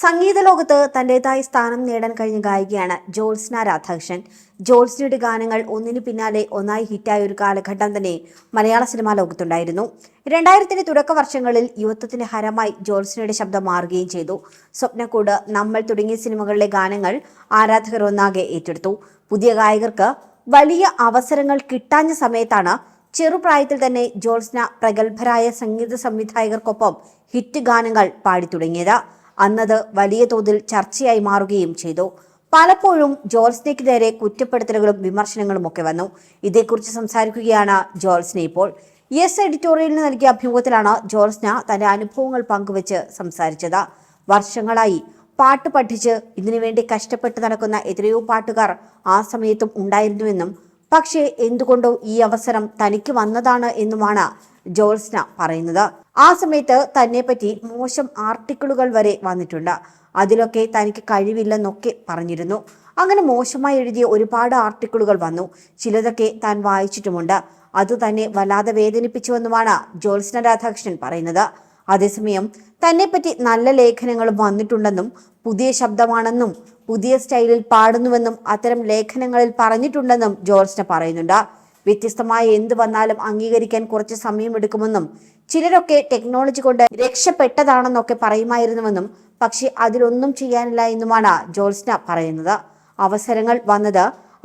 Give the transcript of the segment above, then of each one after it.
സംഗീത ലോകത്ത് തന്റേതായ സ്ഥാനം നേടാൻ കഴിഞ്ഞ ഗായികയാണ് ജോത്സ്ന രാധാകൃഷ്ണൻ. ജോത്സ്നയുടെ ഗാനങ്ങൾ ഒന്നിനു പിന്നാലെ ഒന്നായി ഹിറ്റായ ഒരു കാലഘട്ടം തന്നെ മലയാള സിനിമാ ലോകത്തുണ്ടായിരുന്നു. രണ്ടായിരത്തിന്റെ തുടക്ക വർഷങ്ങളിൽ യുവത്വത്തിന്റെ ഹരമായി ജോത്സ്നയുടെ ശബ്ദം മാറുകയും ചെയ്തു. സ്വപ്നക്കൂട് നമ്മൾ തുടങ്ങിയ സിനിമകളിലെ ഗാനങ്ങൾ ആരാധകർ ഒന്നാകെ ഏറ്റെടുത്തു. പുതിയ ഗായകർക്ക് വലിയ അവസരങ്ങൾ കിട്ടാഞ്ഞ സമയത്താണ് ചെറുപ്രായത്തിൽ തന്നെ ജോത്സ്ന പ്രഗത്ഭരായ സംഗീത സംവിധായകർക്കൊപ്പം ഹിറ്റ് ഗാനങ്ങൾ പാടി തുടങ്ങിയത് അന്നത് വലിയ തോതിൽ ചർച്ചയായി മാറുകയും ചെയ്തു. പലപ്പോഴും ജോത്സ്നയ്ക്ക് നേരെ കുറ്റപ്പെടുത്തലുകളും വിമർശനങ്ങളും ഒക്കെ വന്നു. ഇതേക്കുറിച്ച് സംസാരിക്കുകയാണ് ജോത്സ്ന ഇപ്പോൾ. യെസ് എഡിറ്റോറിയലിന് നൽകിയ അഭിമുഖത്തിലാണ് ജോത്സ്ന തന്റെ അനുഭവങ്ങൾ പങ്കുവച്ച് സംസാരിച്ചത്. വർഷങ്ങളായി പാട്ട് പഠിച്ച് ഇതിനുവേണ്ടി കഷ്ടപ്പെട്ട് നടക്കുന്ന എത്രയോ പാട്ടുകാർ ആ സമയത്തും ഉണ്ടായിരുന്നുവെന്നും പക്ഷേ എന്തുകൊണ്ടോ ഈ അവസരം തനിക്ക് വന്നതാണ് എന്നുമാണ് ജോത്സ്ന പറയുന്നത്. ആ സമയത്ത് തന്നെ പറ്റി മോശം ആർട്ടിക്കിളുകൾ വരെ വന്നിട്ടുണ്ട്. അതിലൊക്കെ തനിക്ക് കഴിവില്ലെന്നൊക്കെ പറഞ്ഞിരുന്നു. അങ്ങനെ മോശമായി എഴുതിയ ഒരുപാട് ആർട്ടിക്കിളുകൾ വന്നു. ചിലതൊക്കെ താൻ വായിച്ചിട്ടുമുണ്ട്. അത് തന്നെ വല്ലാതെ വേദനിപ്പിച്ചുവെന്നുമാണ് ജോത്സ്ന രാധാകൃഷ്ണൻ പറയുന്നത്. അതേസമയം തന്നെപ്പറ്റി നല്ല ലേഖനങ്ങളും വന്നിട്ടുണ്ടെന്നും പുതിയ ശബ്ദമാണെന്നും പുതിയ സ്റ്റൈലിൽ പാടുന്നുവെന്നും അത്തരം ലേഖനങ്ങളിൽ പറഞ്ഞിട്ടുണ്ടെന്നും ജോത്സ്ന പറയുന്നുണ്ട്. വ്യത്യസ്തമായ എന്ത് വന്നാലും അംഗീകരിക്കാൻ കുറച്ച് സമയമെടുക്കുമെന്നും ചിലരൊക്കെ ടെക്നോളജി കൊണ്ട് രക്ഷപ്പെട്ടതാണെന്നൊക്കെ പറയുമായിരുന്നുവെന്നും പക്ഷെ അതിലൊന്നും ചെയ്യാനില്ല എന്നുമാണ് ജോത്സ്ന പറയുന്നത്. അവസരങ്ങൾ വന്നത്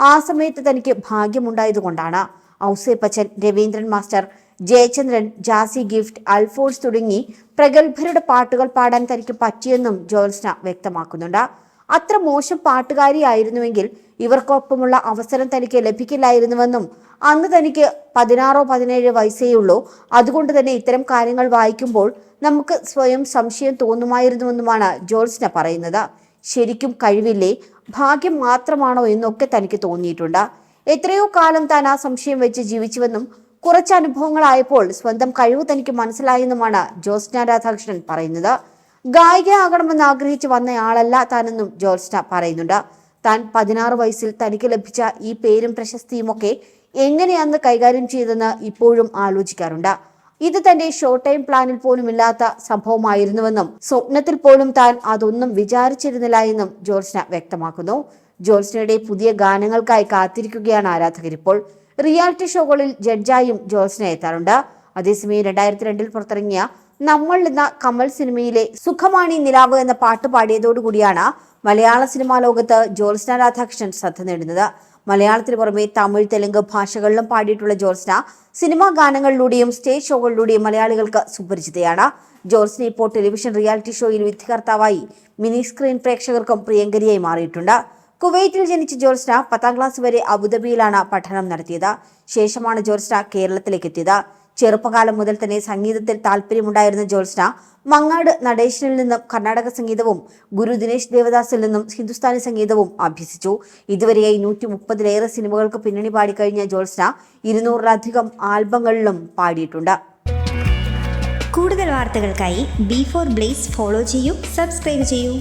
ആ സമയത്ത് തനിക്ക് ഭാഗ്യമുണ്ടായതുകൊണ്ടാണ്. ഔസേപ്പച്ചൻ രവീന്ദ്രൻ മാസ്റ്റർ ജയചന്ദ്രൻ ജാസി ഗിഫ്റ്റ് അൽഫോൺസ് തുടങ്ങി പ്രഗത്ഭരുടെ പാട്ടുകൾ പാടാൻ തനിക്ക് പറ്റിയെന്നും ജോത്സ്ന വ്യക്തമാക്കുന്നുണ്ട്. അത്ര മോശം പാട്ടുകാരിയായിരുന്നുവെങ്കിൽ ഇവർക്കൊപ്പമുള്ള അവസരം തനിക്ക് ലഭിക്കില്ലായിരുന്നുവെന്നും അന്ന് തനിക്ക് പതിനാറോ വയസ്സേ ഉള്ളൂ. അതുകൊണ്ട് തന്നെ ഇത്തരം കാര്യങ്ങൾ വായിക്കുമ്പോൾ നമുക്ക് സ്വയം സംശയം തോന്നുമായിരുന്നുവെന്നുമാണ് ജോൾസ്ന പറയുന്നത്. ശരിക്കും കഴിവില്ലേ? ഭാഗ്യം മാത്രമാണോ എന്നൊക്കെ തനിക്ക് തോന്നിയിട്ടുണ്ട്. എത്രയോ കാലം താൻ ആ സംശയം വെച്ച് ജീവിച്ചുവെന്നും കുറച്ച് അനുഭവങ്ങളായപ്പോൾ സ്വന്തം കഴിവ് തനിക്ക് മനസ്സിലായെന്നുമാണ് ജോസ്ന രാധാകൃഷ്ണൻ പറയുന്നത്. ഗായികയാകണമെന്ന് ആഗ്രഹിച്ച് വന്നയാളല്ല താനെന്നും ജോൽസ്റ്റ പറയുന്നുണ്ട്. താൻ പതിനാറ് വയസ്സിൽ തനിക്ക് ലഭിച്ച ഈ പേരും പ്രശസ്തിയും ഒക്കെ എങ്ങനെയാന്ന് കൈകാര്യം ചെയ്തെന്ന് ഇപ്പോഴും ആലോചിക്കാറുണ്ട്. ഇത് തന്റെ ഷോർട്ട് ടൈം പ്ലാനിൽ പോലും ഇല്ലാത്ത സംഭവമായിരുന്നുവെന്നും സ്വപ്നത്തിൽ പോലും താൻ അതൊന്നും വിചാരിച്ചിരുന്നില്ല എന്നും ജോൽസ്ന വ്യക്തമാക്കുന്നു. ജോൽസ്നയുടെ പുതിയ ഗാനങ്ങൾക്കായി കാത്തിരിക്കുകയാണ് ആരാധകർ ഇപ്പോൾ. റിയാലിറ്റി ഷോകളിൽ ജഡ്ജായും ജോൽസ്ന എത്താറുണ്ട്. അതേസമയം രണ്ടായിരത്തി രണ്ടിൽ പുറത്തിറങ്ങിയ നമ്മൾ എന്ന കമൽ സിനിമയിലെ സുഖമാണി നിലാവ് എന്ന പാട്ട് പാടിയതോടുകൂടിയാണ് മലയാള സിനിമാ ലോകത്ത് ജ്യോത്സ്ന രാധാകൃഷ്ണൻ ശ്രദ്ധ നേടുന്നത്. മലയാളത്തിന് പുറമെ തമിഴ് തെലുങ്ക് ഭാഷകളിലും പാടിയിട്ടുള്ള ജ്യോത്സ്ന സിനിമാ ഗാനങ്ങളിലൂടെയും സ്റ്റേജ് ഷോകളിലൂടെയും മലയാളികൾക്ക് സുപരിചിതയാണ്. ജോത്സ്ന ഇപ്പോൾ ടെലിവിഷൻ റിയാലിറ്റി ഷോയിൽ വിധികർത്താവായി മിനി സ്ക്രീൻ പ്രേക്ഷകർക്കും പ്രിയങ്കരിയായി മാറിയിട്ടുണ്ട്. കുവൈറ്റിൽ ജനിച്ച ജോത്സ്ന പത്താം ക്ലാസ് വരെ അബുദാബിയിലാണ് പഠനം നടത്തിയത്. ശേഷമാണ് ജോത്സ്ന കേരളത്തിലേക്ക് എത്തിയത്. ചെറുപ്പകാലം മുതൽ തന്നെ സംഗീതത്തിൽ താല്പര്യമുണ്ടായിരുന്ന ജോത്സ്ന മങ്ങാട് നടേശനിൽ നിന്നും കർണാടക സംഗീതവും ഗുരു ദിനേശ് ദേവദാസിൽ നിന്നും ഹിന്ദുസ്ഥാനി സംഗീതവും അഭ്യസിച്ചു. ഇതുവരെയായി നൂറ്റി മുപ്പതിലേറെ സിനിമകൾക്ക് പിന്നണി പാടിക്കഴിഞ്ഞ ജോത്സ്ന ഇരുന്നൂറിലധികം ആൽബങ്ങളിലും പാടിയിട്ടുണ്ട്. കൂടുതൽ വാർത്തകൾക്കായി ബി ഫോർ ബ്ലേസ് ഫോളോ ചെയ്യൂ സബ്സ്ക്രൈബ് ചെയ്യൂ.